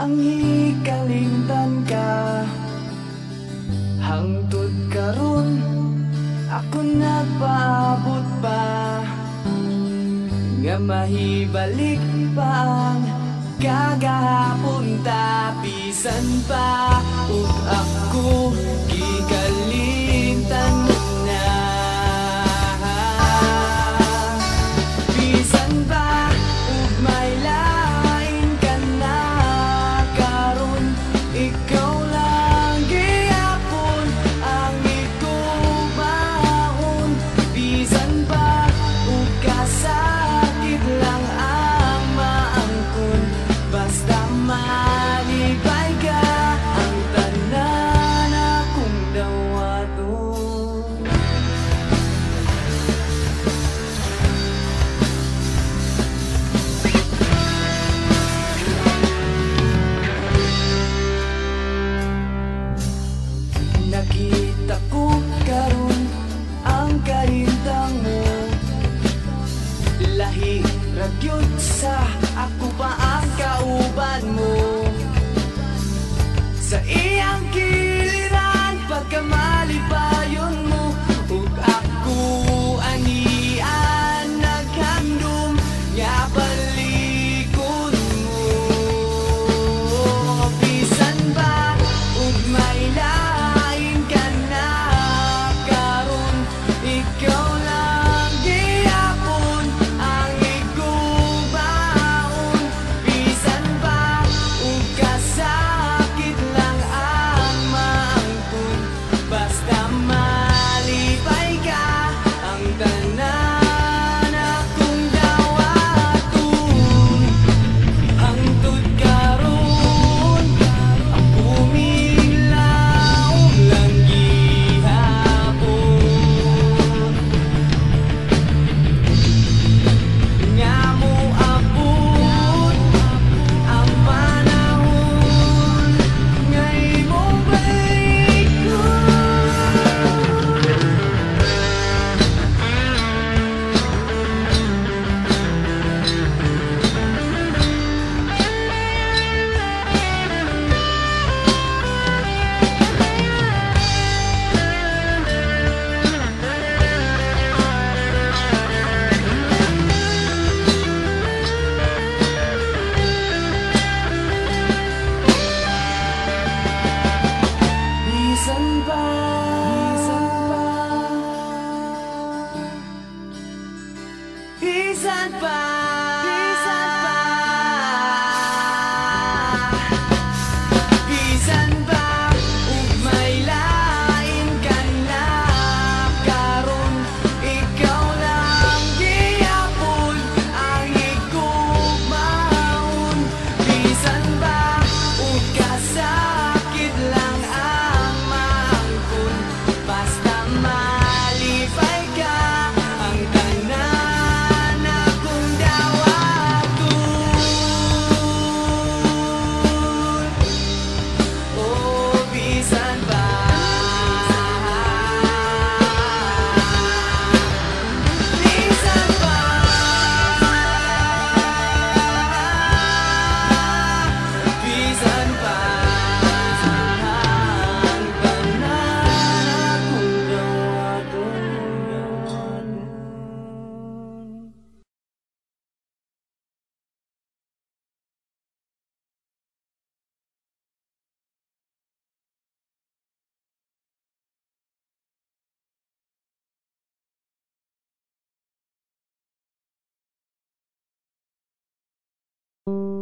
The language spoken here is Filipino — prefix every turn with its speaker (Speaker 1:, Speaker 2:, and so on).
Speaker 1: ang hikalingtan ka Hangtod karon ako nagpaabot pa Nga mahibalik pa ang kagahapon tapisan pa. Ut ako Nakita ko karon ang karinta mo Lahi ragyod sa and by. Thank you.